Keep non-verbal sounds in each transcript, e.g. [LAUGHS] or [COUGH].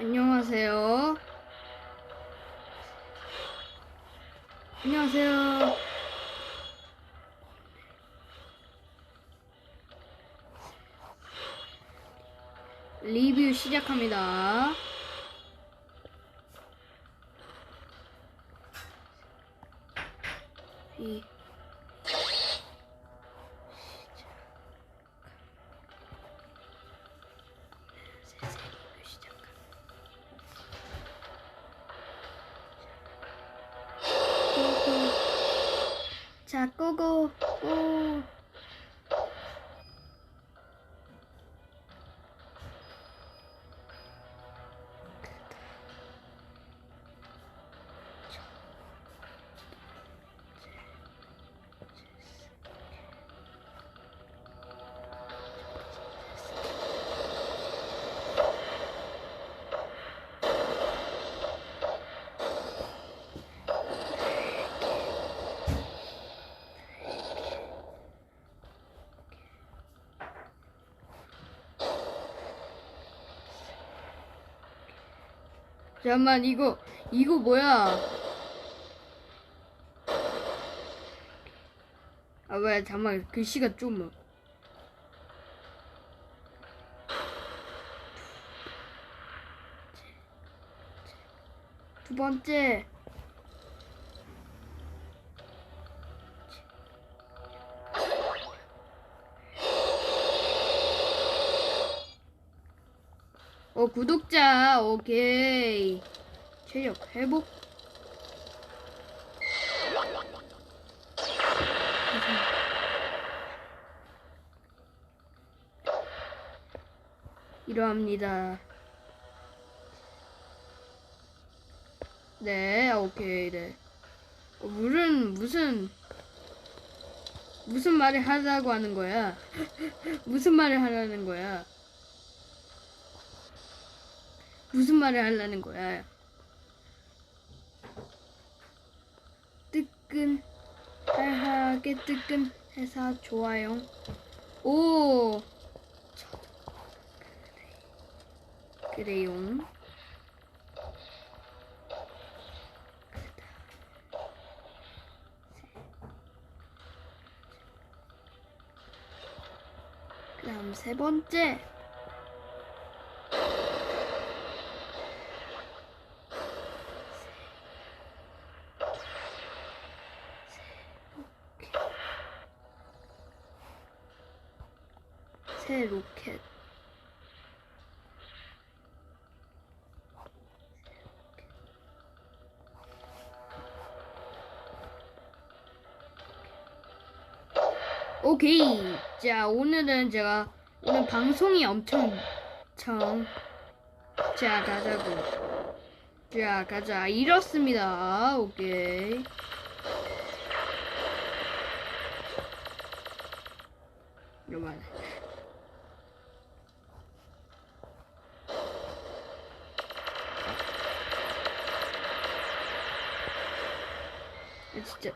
안녕하세요. 안녕하세요. 리뷰 시작합니다. 이 자, 고고. 오. 잠깐만 이거 이거 뭐야? 아왜 잠깐 글씨가 좀 두 번째 어 구독자 오케이. 체력 회복. 이러합니다. 네 오케이 네. 어, 무슨 무슨 무슨 말을 하라고 하는 거야? [LAUGHS] 무슨 말을 하라는 거야 무슨 말을 하려는 거야? 뜨끈 할하게 뜨끈 회사 좋아요. 오 그래요. 그다음 세 번째. 새 로켓. 오케이. 자, 오늘은 제가 오늘 방송이 엄청 청. 자, 가자고. 자, 가자. 이렇습니다. 오케이. 진짜.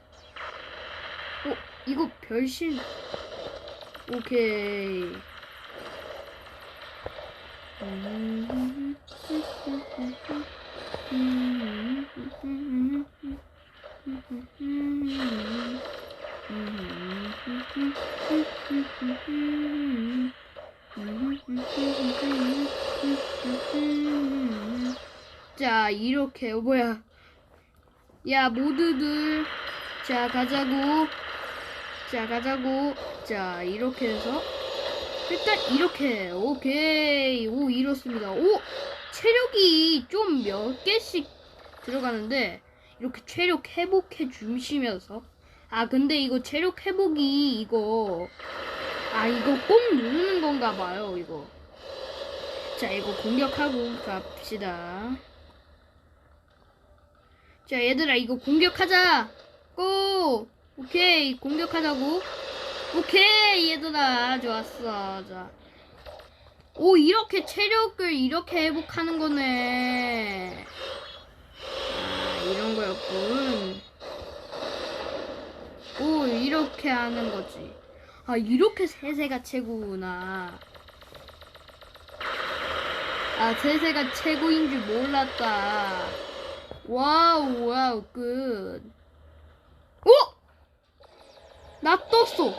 어, 이거 별신. 오케이. 자, 이렇게, 어, 뭐야. 야, 모두들. 자, 가자고. 자, 가자고. 자, 이렇게 해서. 일단, 이렇게. 오케이. 오, 이렇습니다. 오! 체력이 좀 몇 개씩 들어가는데, 이렇게 체력 회복해 주시면서. 아, 근데 이거 체력 회복이, 이거. 아, 이거 꼭 누르는 건가 봐요, 이거. 자, 이거 공격하고 갑시다. 자, 얘들아, 이거 공격하자! 고! 오케이, 공격하자고. 오케이, 얘들아, 좋았어. 자. 오, 이렇게 체력을 이렇게 회복하는 거네. 아, 이런 거였군. 오, 이렇게 하는 거지. 아, 이렇게 세세가 최고구나. 아, 세세가 최고인 줄 몰랐다. 와우, 와우, 끝. 오! 나 떴어.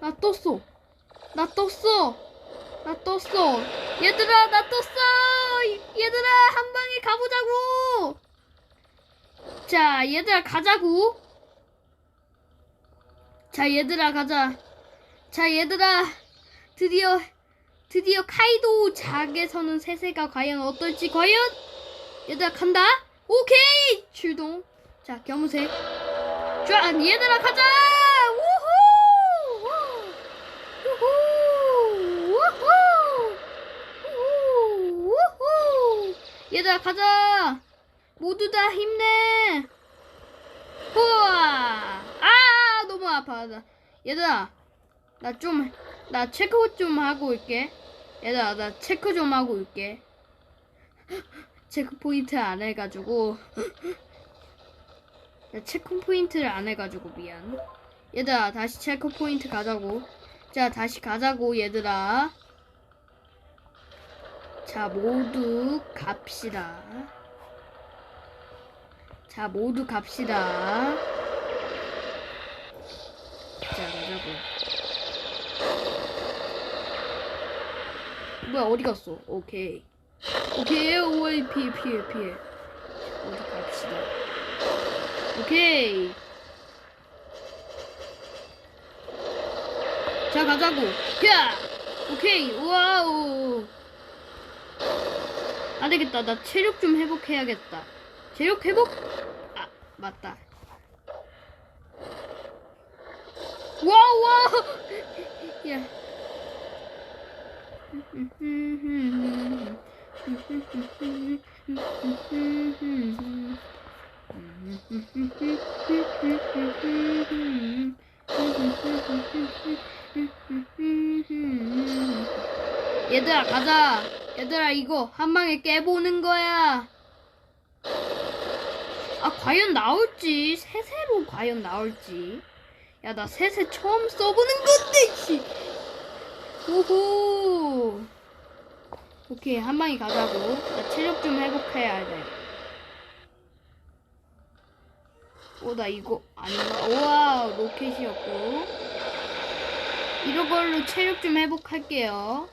나 떴어. 나 떴어. 나 떴어. 얘들아, 나 떴어. 얘들아, 한 방에 가보자고. 자, 얘들아, 가자고. 자, 얘들아, 가자. 자, 얘들아, 드디어, 드디어 카이도 작에서는 세세가 과연 어떨지, 과연? 얘들아, 간다. 오케이! 출동. 자, 겸우색. 자, 얘들아, 가자! 우후! 우후! 우후! 우후! 우후! 얘들아, 가자! 모두 다 힘내! 우와! 아, 너무 아파. 나- 얘들아, 나 좀, 나 체크 좀 하고 올게. 얘들아, 나 체크 좀 하고 올게. 체크 포인트 안 해가지고. [GASPS] 나 체크 포인트를 안 해가지고 미안. 얘들아, 다시 체크 포인트 가자고. 자, 다시 가자고, 얘들아. 자, 모두 갑시다. 자, 모두 갑시다. 자, 가자고. 뭐야, 어디 갔어? 오케이. 오케이, 오이, 피해, 피해, 피해. 어디 갑시다. 오케이. 자, 가자고. 야! 오케이, 와우. 안 되겠다. 나 체력 좀 회복해야겠다. 체력 회복? 아, 맞다. 와우, 와우! 야. 얘들아 가자. 얘들아 이거 한 방에 깨보는 거야. 아 과연 나올지? 세세로 과연 나올지? 야 나 세세 처음 써보는 건데 씨. 오호 오케이 한 방에 가자고 나 체력 좀 회복해야 돼 오, 나 이거 아닌가? 우와, 로켓이었고. 이런 걸로 체력 좀 회복할게요.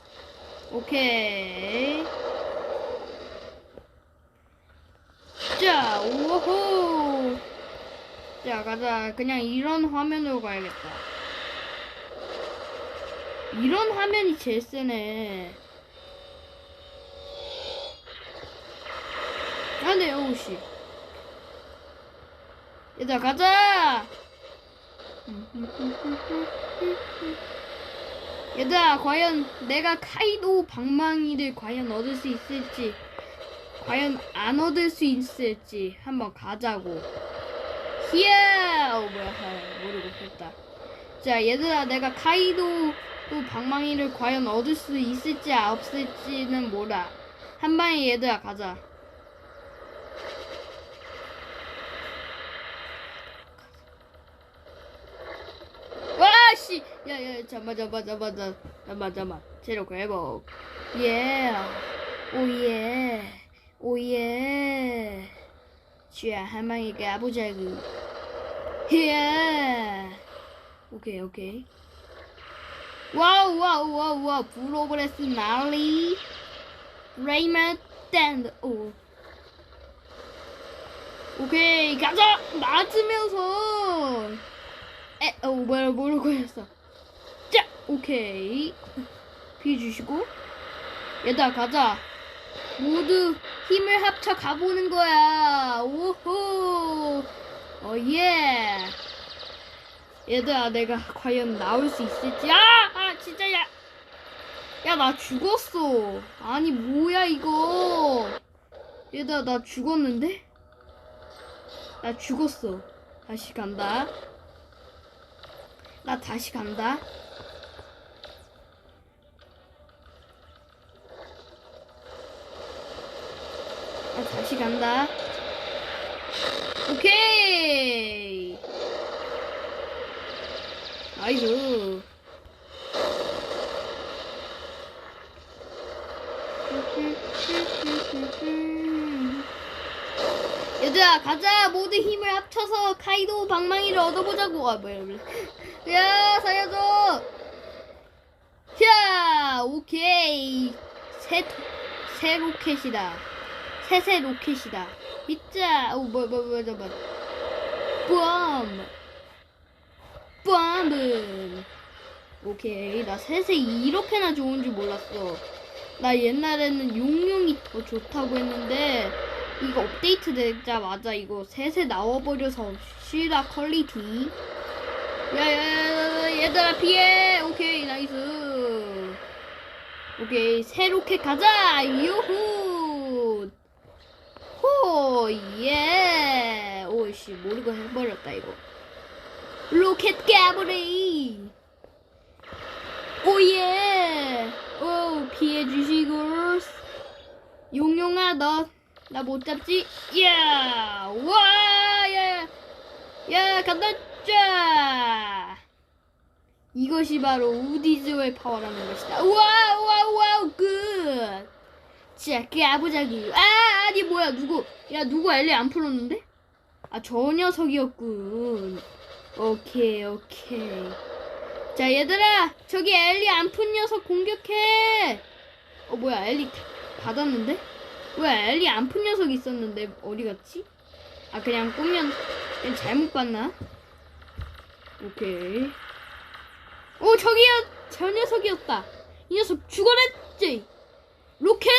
오케이. 자, 오호. 자, 가자. 그냥 이런 화면으로 가야겠다. 이런 화면이 제일 세네. 아, 네, 오우씨. 얘들아 가자! 얘들아 과연 내가 카이도 방망이를 과연 얻을 수 있을지 과연 안 얻을 수 있을지 한번 가자고. 히야! 어 뭐야 아, 모르고 했다. 자 얘들아 내가 카이도 또 방망이를 과연 얻을 수 있을지 없을지는 몰라. 한 방에 얘들아 가자 와씨 야야 잠만 잠만 잠만 잠- 잠만 잠만 체력 회복 예. 오예. 오예. 쥐야 한 방에 가보자구 예. 오케이 오케이. 와우 와우 와우 와우. 프로그레스 날리. 레이먼 댄드 오. 오케이 가자! 맞으면서 에, 어, 뭐라, 뭐라고 했어. 자, 오케이. 비 주시고. 얘들아, 가자. 모두 힘을 합쳐 가보는 거야. 오호. 어, 예. 얘들아, 내가 과연 나올 수 있을지. 아! 아, 진짜, 야! 야, 나 죽었어. 아니, 뭐야, 이거. 얘들아, 나 죽었는데? 나 죽었어. 다시 간다. 나 다시 간다. 나 다시 간다. 오케이. 나이스. 얘들아 가자. 모두 힘을 합쳐서 카이도 방망이를 얻어보자고. 아 뭐야 뭐야 [LAUGHS] 야 살려줘. 자 오케이. 새, 새 로켓이다. 새새 로켓이다. 있자. 오 뭐야 뭐야 뭐야 잠깐 뿜뿜 오케이. 나 새새 이렇게나 좋은 줄 몰랐어. 나 옛날에는 용용이 더 좋다고 했는데 이거 업데이트 되자마자 이거 새새 나와버려서 쉬다 퀄리티 야야야 얘들아 피해! 오케이 나이스. 오케이 새 로켓 가자! 유후! 호예! 오씨 모르고 해버렸다 이거. 로켓 깨버리! 오예! 오 피해주시고. 용용아 너 나 못 잡지? 야! 와! 야! 야, 간다! 짜! 이것이 바로 우디즈의 파워라는 것이다. 와! 와! 와! 굿! 자, 까보자기. 아! 아니, 뭐야, 누구? 야, 누구 엘리 안 풀었는데? 아, 저 녀석이었군. 오케이, 오케이. 자, 얘들아! 저기 엘리 안 푼 녀석 공격해! 어, 뭐야, 엘리 받았는데? 왜 엘리 안 푼 녀석이 있었는데 어디 갔지? 아 그냥 꾸면 잘못 봤나? 오케이. 오 저기야 저 녀석이었다. 이 녀석 죽어랬지. 로켓.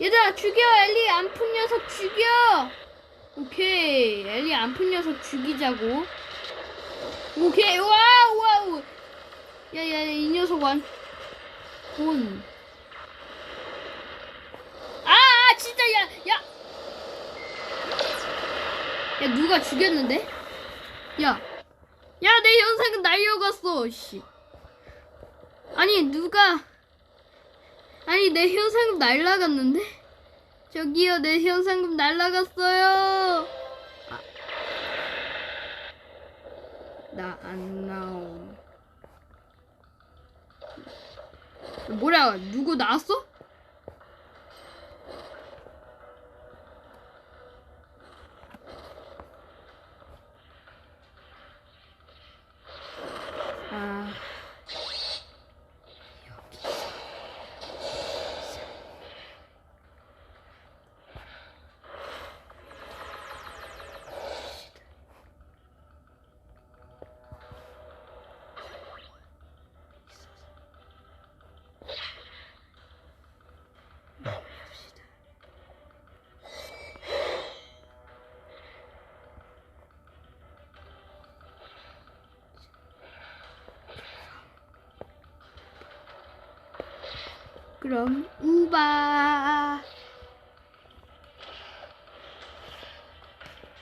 얘들아 죽여 엘리 안 푼 녀석 죽여. 오케이 엘리 안 푼 녀석 죽이자고. 오케이 와우 와우. 야야 이 녀석 완. 본. 아 진짜 야 야. 야 누가 죽였는데? 야. 야내 현상금 날려갔어. 씨. 아니 누가 아니 내 현상금 날라갔는데? 저기요 내 현상금 날라갔어요. 아. 나안 나옴. 뭐야 누구 나왔어? 그럼 우바